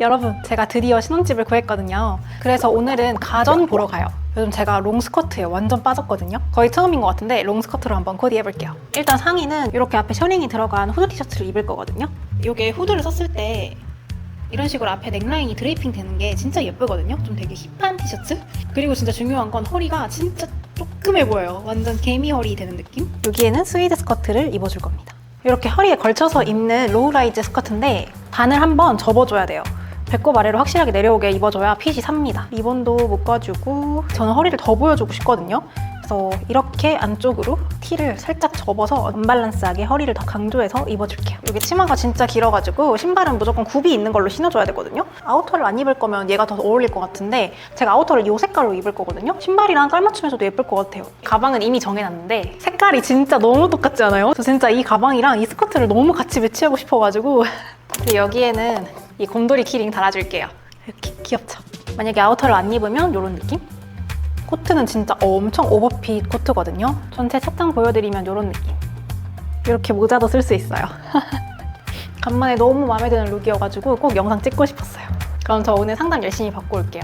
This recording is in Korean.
여러분, 제가 드디어 신혼집을 구했거든요. 그래서 오늘은 가전 보러 가요. 요즘 제가 롱스커트에 완전 빠졌거든요. 거의 처음인 것 같은데 롱스커트로 한번 코디해볼게요. 일단 상의는 이렇게 앞에 셔링이 들어간 후드 티셔츠를 입을 거거든요. 이게 후드를 썼을 때 이런 식으로 앞에 넥라인이 드레이핑 되는 게 진짜 예쁘거든요. 좀 되게 힙한 티셔츠. 그리고 진짜 중요한 건 허리가 진짜 조그매 보여요. 완전 개미 허리 되는 느낌? 여기에는 스웨이드 스커트를 입어줄 겁니다. 이렇게 허리에 걸쳐서 입는 로우라이즈 스커트인데 반을 한번 접어줘야 돼요. 배꼽 아래로 확실하게 내려오게 입어줘야 핏이 삽니다. 리본도 묶어주고 저는 허리를 더 보여주고 싶거든요. 그래서 이렇게 안쪽으로 티를 살짝 접어서 언밸런스하게 허리를 더 강조해서 입어줄게요. 여기 치마가 진짜 길어가지고 신발은 무조건 굽이 있는 걸로 신어줘야 되거든요. 아우터를 안 입을 거면 얘가 더 어울릴 것 같은데 제가 아우터를 이 색깔로 입을 거거든요. 신발이랑 깔맞춤해서도 예쁠 것 같아요. 가방은 이미 정해놨는데 색깔이 진짜 너무 똑같지 않아요? 저 진짜 이 가방이랑 이 스커트를 너무 같이 매치하고 싶어가지고 여기에는 이 곰돌이 키링 달아줄게요. 이렇게 귀엽죠? 만약에 아우터를 안 입으면 이런 느낌? 코트는 진짜 엄청 오버핏 코트거든요. 전체 착장 보여드리면 이런 느낌. 이렇게 모자도 쓸 수 있어요. 간만에 너무 마음에 드는 룩이어가지고 꼭 영상 찍고 싶었어요. 그럼 저 오늘 상담 열심히 받고 올게요.